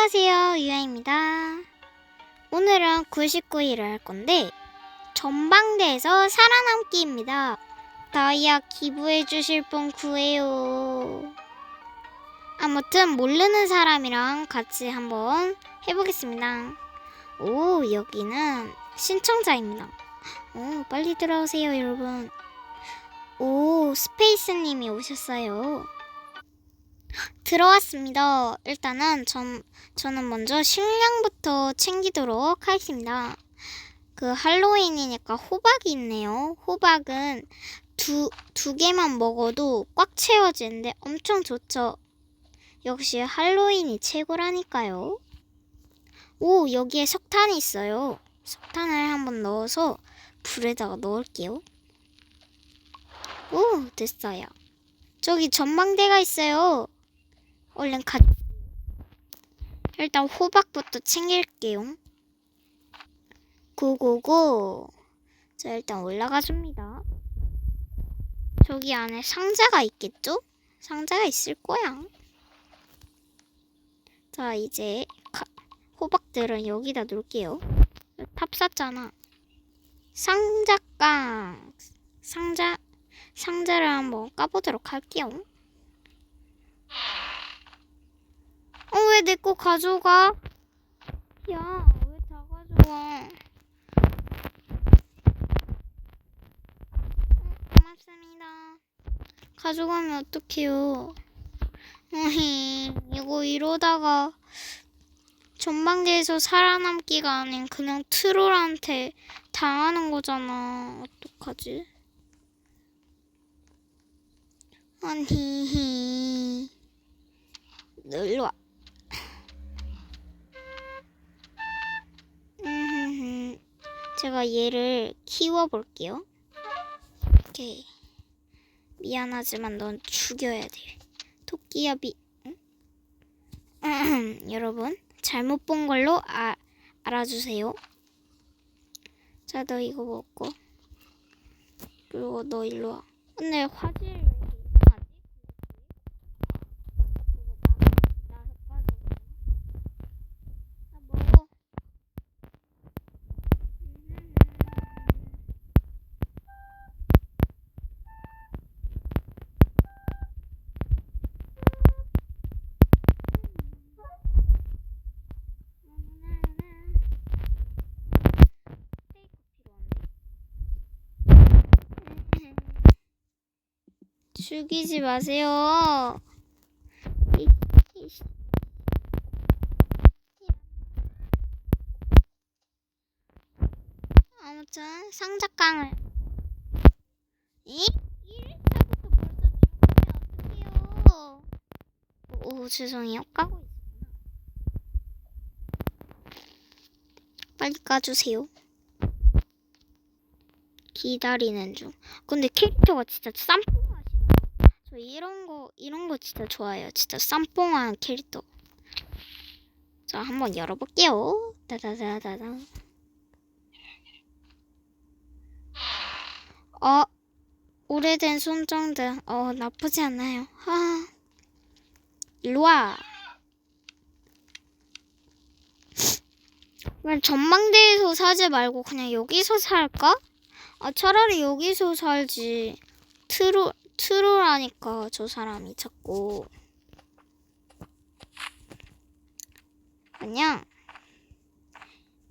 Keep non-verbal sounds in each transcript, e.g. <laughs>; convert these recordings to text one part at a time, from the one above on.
안녕하세요, 유아입니다. 오늘은 99일을 할 건데, 전방대에서 살아남기입니다. 다이아 기부해 주실 분 구해요. 아무튼 모르는 사람이랑 같이 한번 해보겠습니다. 오, 여기는 신청자입니다. 오, 빨리 들어오세요, 여러분. 오, 스페이스님이 오셨어요. 들어왔습니다. 일단은 전, 저는 먼저 식량부터 챙기도록 하겠습니다. 그 할로윈이니까 호박이 있네요. 호박은 두, 두 개만 먹어도 꽉 채워지는데 엄청 좋죠. 역시 할로윈이 최고라니까요. 오, 여기에 석탄이 있어요. 석탄을 한번 넣어서 불에다가 넣을게요. 오, 됐어요. 저기 전망대가 있어요. 얼른 가. 일단 호박부터 챙길게요. 고고고. 자, 일단 올라가 줍니다. 저기 안에 상자가 있겠죠? 상자가 있을 거야. 자, 이제 가- 호박들은 여기다 놓을게요. 탑 쌌잖아. 상자깡. 상자, 상자를 한번 까보도록 할게요. 어, 왜 내 거 가져가? 야, 왜 다 가져가? 어, 고맙습니다. 가져가면 어떡해요? 어히, 이거 이러다가 전망대에서 살아남기가 아닌 그냥 트롤한테 당하는 거잖아. 어떡하지? 아니, <laughs> 너 일로 와. 제가 얘를 키워볼게요. 오케이. 미안하지만 넌 죽여야 돼. 토끼야 미. 응? <clears throat> 여러분 잘못 본 걸로 아, 알아주세요. 자, 너 이거 먹고. 그리고 너 일로 와. 근데 화질 왜 이렇게 이상하지? 그거 나, 나 헷갈리거든. 아, 먹어. 음. 스테이크 필요한데? 죽이지 마세요. 아무튼 상자깡을 이? 1일차부터 벌써 죽으면 어떡해요? 오 죄송해요 까고 빨리 까주세요 기다리는 중 근데 캐릭터가 진짜 쌈뽕하시다 저 이런 거 이런 거 진짜 좋아해요. 진짜 쌈뽕한 캐릭터. 자 한번 열어볼게요. 따다다다다. 어 오래된 손정등 어 나쁘지 않아요. 아 일로와. 그냥 전망대에서 사지 말고 그냥 여기서 살까? 아 차라리 여기서 살지. 트롤 트롤하니까 저 사람이 자꾸. 그냥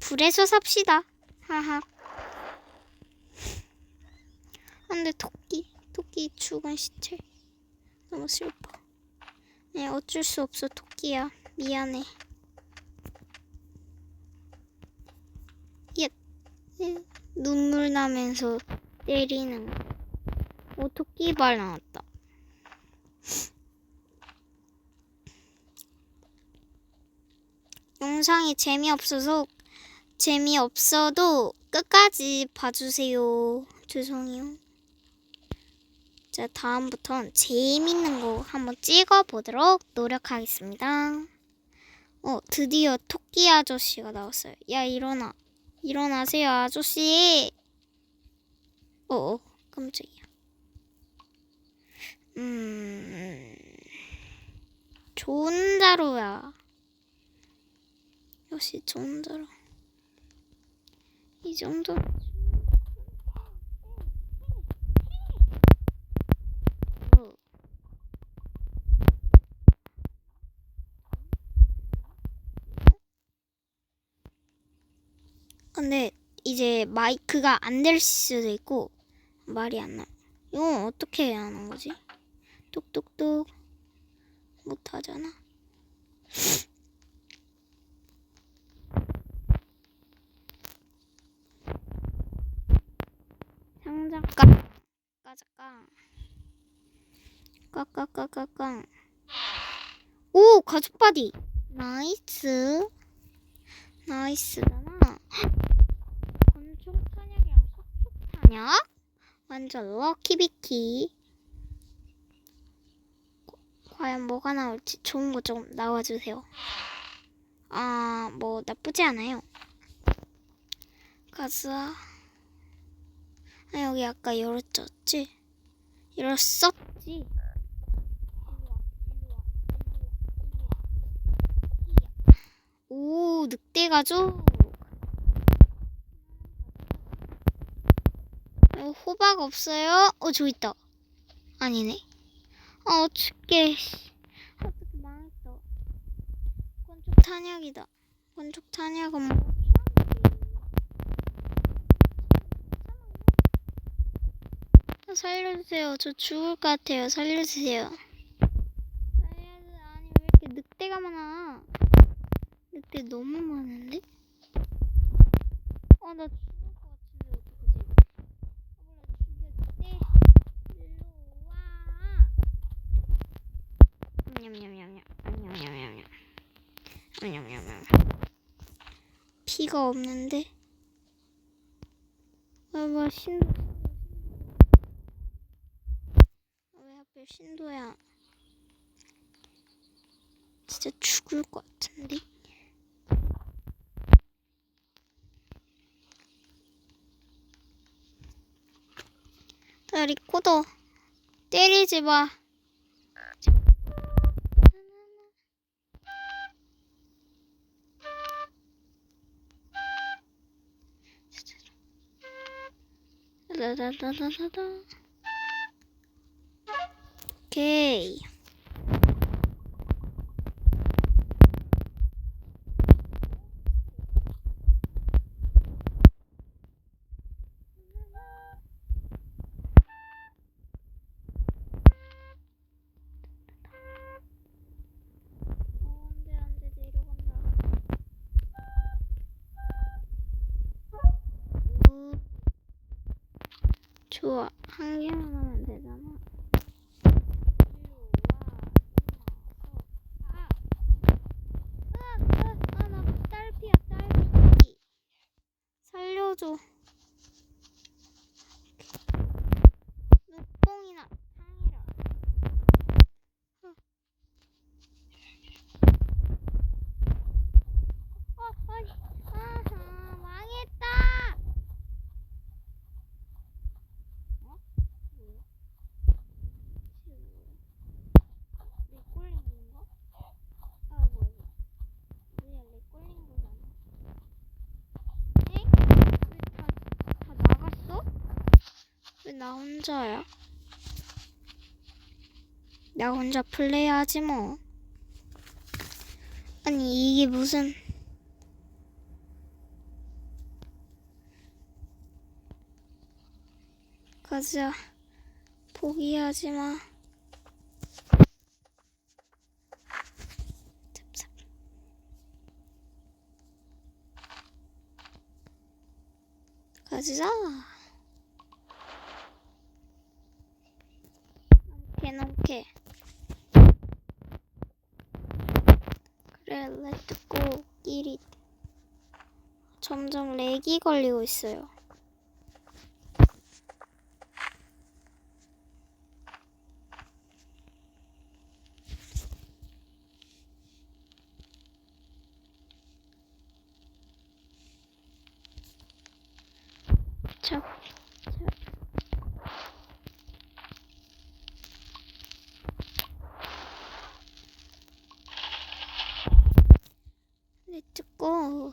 불에서 삽시다. 하하. 안돼 토끼 토끼 죽은 시체. 너무 슬퍼. 네 어쩔 수 없어 토끼야. 미안해. 예 예, 눈물 나면서 때리는 거. 오 토끼발 나왔다 영상이 재미없어서 재미없어도 끝까지 봐주세요 죄송해요 자, 다음부턴 재밌는 거 한번 찍어보도록 노력하겠습니다. 어, 드디어 토끼 아저씨가 나왔어요. 야, 일어나. 일어나세요, 아저씨. 어, 어 깜짝이야. 음, 좋은 자루야. 역시 정도로 이 정도 근데 이제 마이크가 안 될 수도 있고 말이 안 나. 이건 어떻게 해야 하는 거지? 뚝뚝뚝. 못 하잖아. 상자깡 까자깡. 까까까까깡. 오 가죽 바디. 나이스. 나이스잖아. 권총 탄약이랑 속촉 탄약? 완전 럭키비키 과연 뭐가 나올지 좋은 거 좀 나와주세요 아 뭐 나쁘지 않아요 가즈아 아, 여기 아까 열었었지? 열었었지? 오, 늑대 가족. 어, 호박 없어요? 어, 저 있다. 아니네. 어, 어떡해. 어떻게 망했어. 건축 탄약이다. 건축 탄약은 뭐? 아, 살려주세요. 저 죽을 것 같아요. 살려주세요. 살려주 아니 왜 이렇게 늑대가 많아? 늑대 너무 많은데? 어, 나 죽을 것 같은데 어떡하지? 아, 몰라 죽여 늑대. 일로 와. 냠냠냠냠. 냠냠냠냠. 냠냠냠냠. 피가 없는데? 아, 뭐 신도. 왜 신도야? 진짜 죽을 것 같은데? 야, 리코더. 때리지 마. 라라라라라라. 오케이. 어, 안돼 안돼 내려간다. 우. 좋아 한 개만 하면 되잖아. 일로 와. 아, 아, 아, 나 딸피야 딸피. 살려줘. 눈뽕이나 상이라. 어, 아니, 아하, 망했다. 어? 뭐야? 내 꼴린 건가? 아, 뭐야, 이거. 뭐야, 내 꼴린 거잖아. 에? 왜 다, 다 나갔어? 왜 나 혼자야? 나 혼자 플레이하지 뭐. 아니 이게 무슨 가자 포기하지 마. 가자. 넘게. 그래, 렛츠고 끼리. 점점 렉이 걸리고 있어요. 자, 자. 렛츠고. 렛츠고.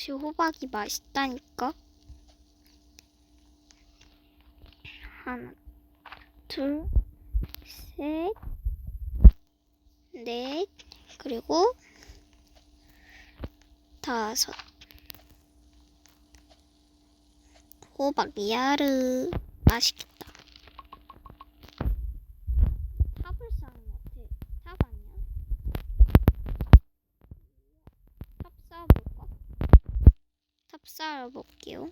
역시 호박이 맛있다니까. 하나, 둘, 셋, 넷, 그리고 다섯. 호박 미아르 맛있겠다. 탑을 쌓는 것 같아. 탑 아니야? 탑 쌓아볼까? 탑 쌓아볼게요.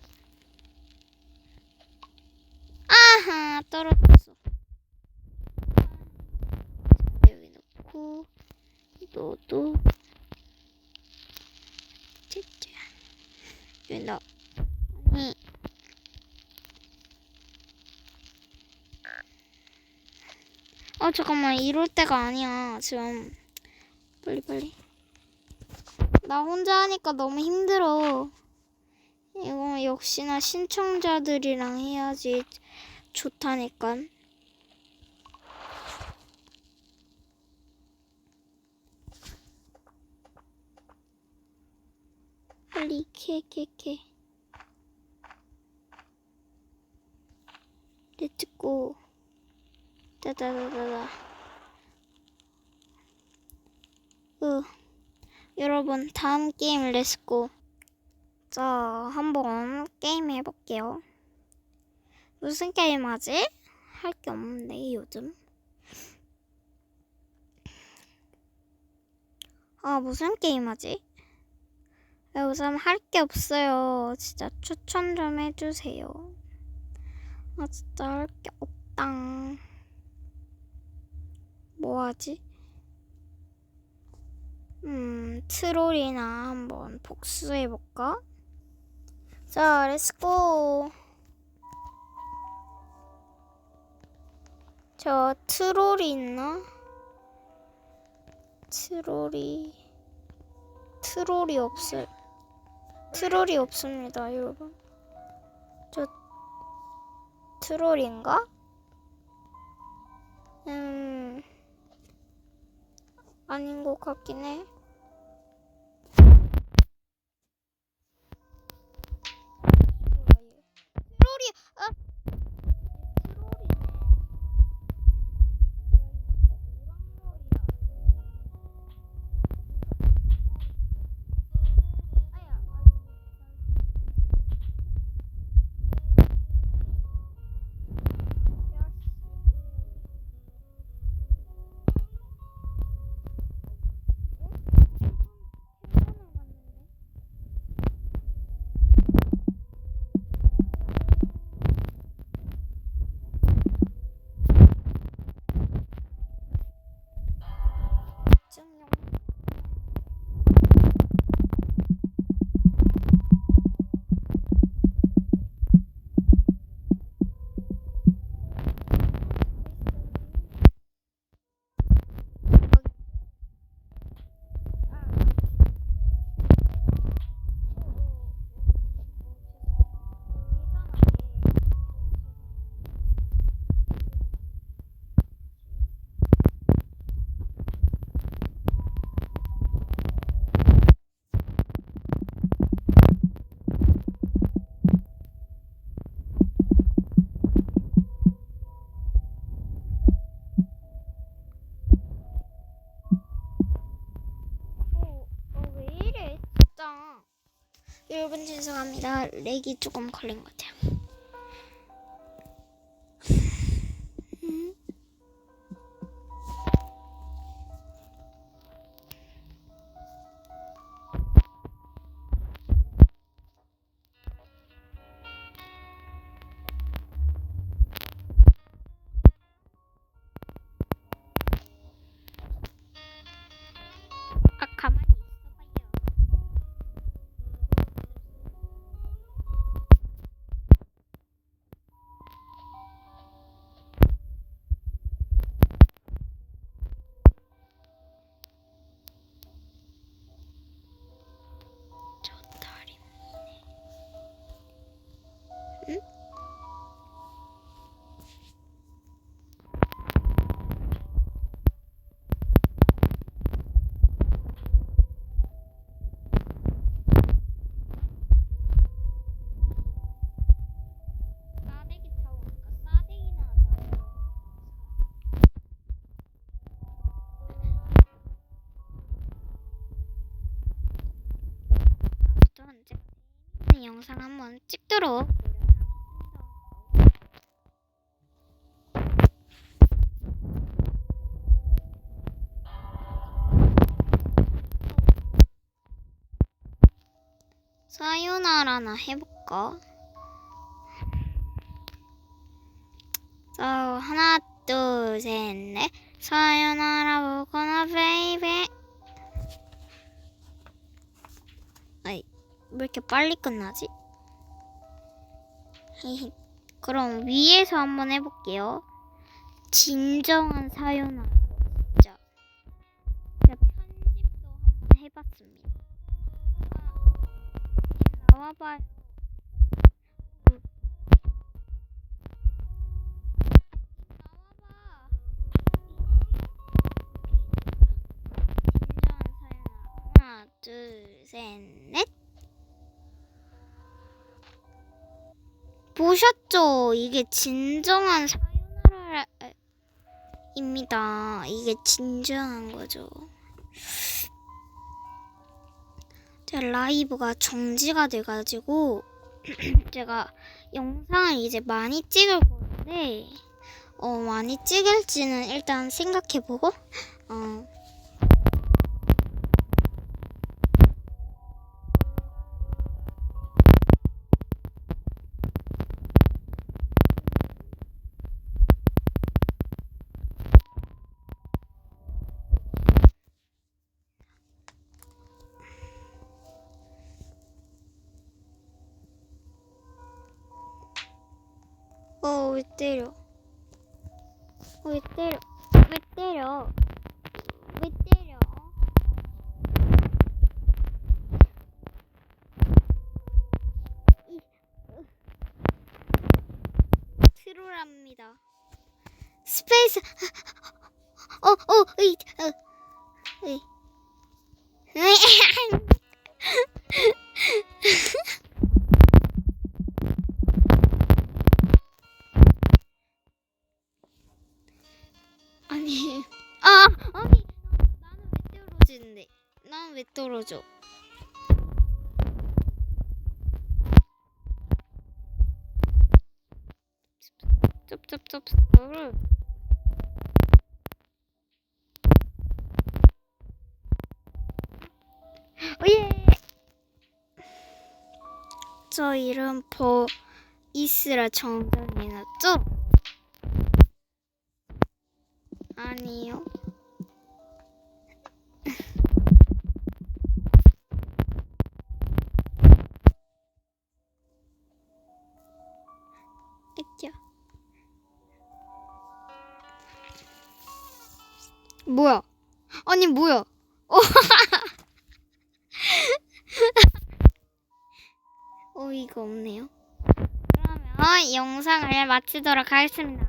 아하 떨어졌어. 자, 여기 넣고 너도 짜잔. 여기 넣. 아니. 어 잠깐만 이럴 때가 아니야 지금 빨리 빨리 나 혼자 하니까 너무 힘들어 역시나 신청자들이랑 해야지 좋다니까 빨리 캐캐캐 렛츠고 따다다다다. 으, 여러분 다음 게임 렛츠고. 자, 한번 게임 해볼게요. 무슨 게임 하지? 할 게 없는데 요즘. 아, 무슨 게임 하지? 요즘 할 게 없어요. 진짜 추천 좀 해주세요. 아, 진짜 할 게 없당. 뭐 하지? 음, 트롤이나 한번 복수해볼까? 자, 렛츠고! 저 트롤이 있나? 트롤이... 트롤이 없을... 트롤이 없습니다, 여러분. 저... 트롤인가? 음... 아닌 것 같긴 해. 여러분 죄송합니다. 렉이 조금 걸린 것 같아요. 영상 한번 찍도록 사요나라나 해볼까? 자, 하나, 둘, 셋, 넷. 사요나라 보거나 베이베. 왜 이렇게 빨리 끝나지? <laughs> 그럼 위에서 한번 해볼게요. 진정한 사요나라. 진짜. 편집도 한번 해봤습니다. 나와봐요. 사연아. 둘, 셋, 보셨죠? 이게 진정한 사연아입니다. 이게 진정한 거죠. 제 라이브가 정지가 돼가지고 <clears throat> 제가 영상을 이제 많이 찍을 건데 어 많이 찍을지는 일단 생각해보고 어 왜 때려? 어, 왜 때려? 왜 때려? 왜 때려? 트롤합니다. 스페이스. 어, 어, 이, 어, 이. <laughs> 를 오예. 저 이름 버 이스라 정전이 났죠? 아니요. 뭐야? 아니 뭐야? <laughs> 어이가 없네요. 그러면 영상을 마치도록 하겠습니다.